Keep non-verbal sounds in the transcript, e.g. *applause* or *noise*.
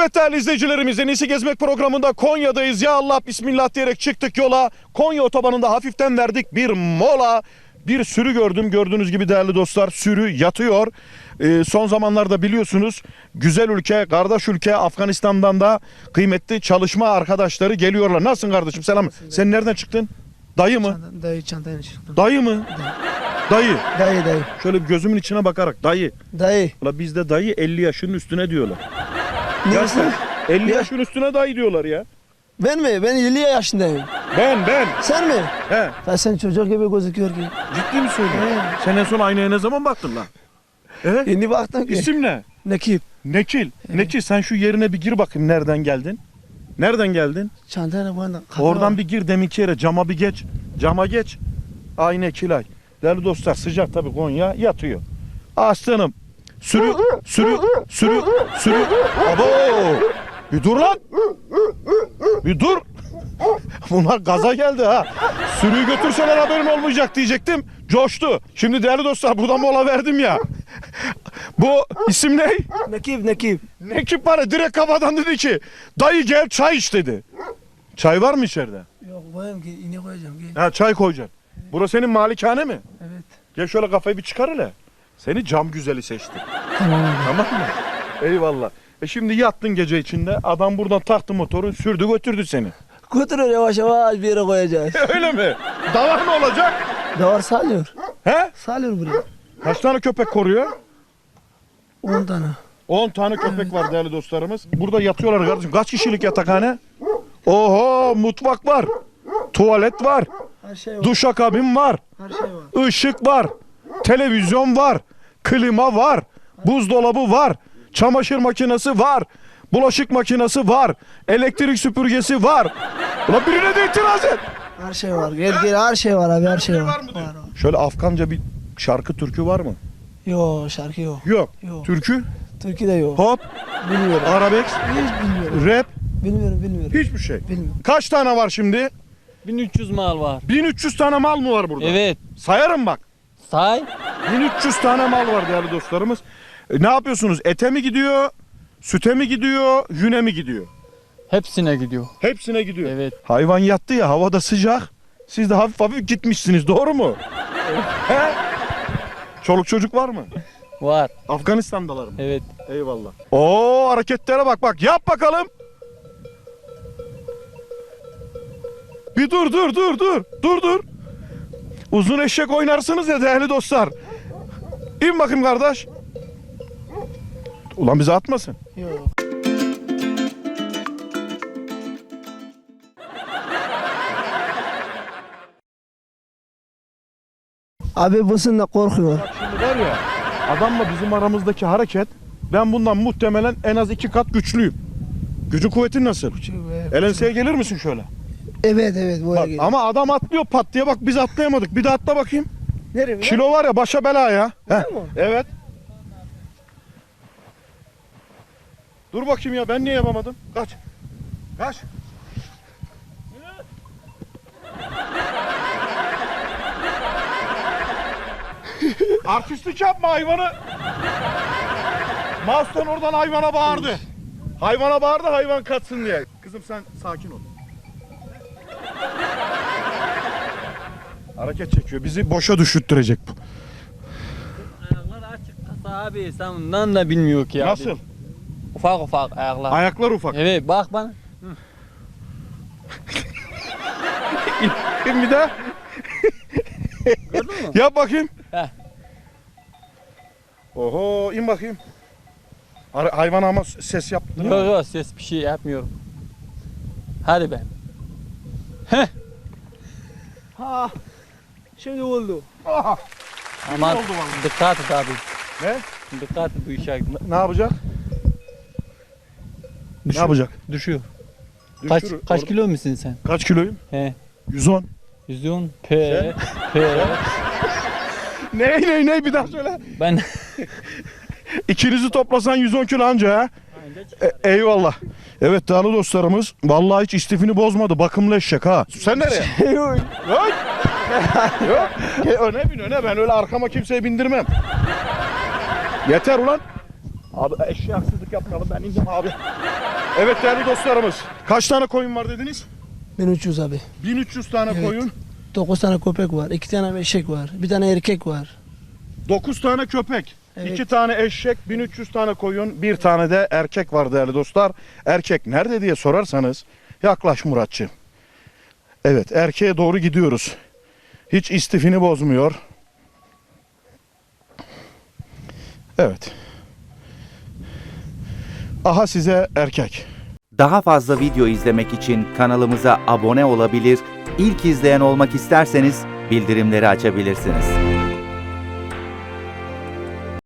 Evet değerli izleyicilerimiz En iyisi Gezmek programında Konya'dayız. Ya Allah bismillah diyerek çıktık yola. Konya otobanında hafiften verdik bir mola. Bir sürü gördüm gördüğünüz gibi değerli dostlar sürü yatıyor. Ee, son zamanlarda biliyorsunuz güzel ülke, kardeş ülke Afganistan'dan da kıymetli çalışma arkadaşları geliyorlar. Nasılsın kardeşim selam. Sen nereden çıktın? Dayı mı? Çanta, dayı çantayla çıktım. Dayı mı? Dayı. Dayı dayı. Şöyle bir gözümün içine bakarak dayı. Dayı. Ula bizde dayı 50 yaşının üstüne diyorlar. Gerçekten 50 Ya. yaşın üstüne dayı diyorlar ya. Ben mi? Ben 50 yaşındayım. Ben ben. Sen mi? He. Ya sen çocuk gibi gözüküyor ki. Ciddi mi söylüyorsun? Sen en son aynaya ne zaman baktın lan? He? Yeni baktım ki. İsim ne? Nekip. Nekil. Nekil sen şu yerine bir gir bakayım nereden geldin? Nereden geldin? Çantayla bana. Oradan bir gir deminki yere cama bir geç. Cama geç. Ay Nekilay. Değerli dostlar sıcak tabii Konya yatıyor. Aslanım. Sürü, sürü, sürü, sürü. Abo! Bir dur lan. Bir dur. *laughs* Bunlar gaza geldi ha. Sürüyü götürseler haberin olmayacak diyecektim. Coştu. Şimdi değerli dostlar buradan mola verdim ya. Bu isim ne? Nekip nekip. Nekip bana direkt kafadan dedi ki dayı gel çay iç dedi. Çay var mı içeride? Yok koyayım ki iğne koyacağım. Gel. Ha çay koyacaksın. Burası senin malikane mi? Evet. Gel şöyle kafayı bir çıkar hele. Seni cam güzeli seçti. Tamam abi. Tamam mı? Eyvallah. E şimdi yattın gece içinde. Adam buradan taktı motoru sürdü götürdü seni. Götürür yavaş yavaş bir yere koyacağız. *laughs* Öyle mi? Davar ne olacak? Davar salıyor. He? Salıyor buraya. Kaç tane köpek koruyor? 10 tane. 10 tane köpek var değerli dostlarımız. Burada yatıyorlar kardeşim. Kaç kişilik yatakhane? Oho mutfak var. Tuvalet var. Her şey var. Duşakabin var. Her şey var. Işık var. Televizyon var. Klima var. Buzdolabı var. Çamaşır makinesi var. Bulaşık makinesi var. Elektrik süpürgesi var. Ulan birine de itiraz et. Her şey var. Gel gel her şey var abi her şey şey var. var mı? Var. Şöyle Afganca bir şarkı türkü var mı? Yok şarkı yok. Yok. Yok. Türkü, Türkiye'de yok. pop, Bilmiyorum. arabesk, Hiç bilmiyorum. rap, Bilmiyorum bilmiyorum. hiçbir şey. Bilmiyorum. Kaç tane var şimdi? 1300 mal var. 1300 tane mal mı var burada? Evet. Sayarım bak. Say. 1300 tane mal var değerli dostlarımız. E, ne yapıyorsunuz? Ete mi gidiyor? Süte mi gidiyor? Yüne mi gidiyor? Hepsine gidiyor. Hepsine gidiyor. Evet. Hayvan yattı ya havada sıcak. Siz de hafif hafif gitmişsiniz doğru mu? He? Çoluk çocuk var mı? Var. Afganistan'dalar mı? Evet. Eyvallah. Oo hareketlere bak bak yap bakalım. Bir dur dur dur dur dur dur. Uzun eşek oynarsınız ya değerli dostlar. İn bakayım kardeş. Ulan bizi atmasın. Yok. Abi basın da korkuyor. Şimdi var ya adamla bizim aramızdaki hareket ben bundan muhtemelen en az iki kat güçlüyüm. Gücü kuvvetin nasıl? Elenseye gelir misin şöyle? Evet evet bu Bak, ama adam atlıyor pat diye bak biz atlayamadık. Bir de atla bakayım. Nereye? Kilo var ya başa bela ya. Heh, mi? Evet. Dur bakayım ya ben niye yapamadım? Kaç. Kaç. Artistlik yapma hayvanı. Mouse'dan oradan hayvana bağırdı. Hayvana bağırdı hayvan katsın diye. Kızım sen sakin ol. Hareket çekiyor. Bizi boşa düşürttürecek bu. Ayaklar açık kasa abi. Sen ondan da bilmiyor ki abi. Nasıl? Ufak ufak ayaklar. Ayaklar ufak. Evet bak bana. Bir daha. Gördün mü? Yap bakayım. Heh. Oho in bakayım. Har- Hayvan ama ses yaptı. değil mi? yok yok ses bir şey yapmıyorum. Hadi be. Ha. Şimdi oldu. Aha. Ama oldu vallahi. dikkat et abi. Ne? Dikkat et bu işe. Ne yapacak? Ne Düşüyor. yapacak? Düşüyor. Kaç, Düşürür. kaç kilo musun sen? Kaç kiloyum? He. 110. Yüzüyorsun. P. P. Ne ne ne bir daha söyle. Ben *laughs* İkinizi toplasan 110 kilo anca ha. E- eyvallah. Evet değerli dostlarımız vallahi hiç istifini bozmadı. Bakımlı eşek ha. Sen nereye? Yok. Yok. Öne bin öne ben öyle arkama kimseyi bindirmem. Yeter ulan. Abi eşeğe haksızlık yapmayalım ben indim abi. Evet değerli dostlarımız. Kaç tane koyun var dediniz? 1300 abi. 1300 tane Evet. koyun. 9 tane köpek var. 2 tane eşek var. Bir tane erkek var. 9 tane köpek, Evet. 2 tane eşek, 1300 tane koyun, bir tane de erkek var değerli dostlar. Erkek nerede diye sorarsanız yaklaş Muratçı. Evet erkeğe doğru gidiyoruz. Hiç istifini bozmuyor. Evet. Aha size erkek. Daha fazla video izlemek için kanalımıza abone olabilir, ilk izleyen olmak isterseniz bildirimleri açabilirsiniz.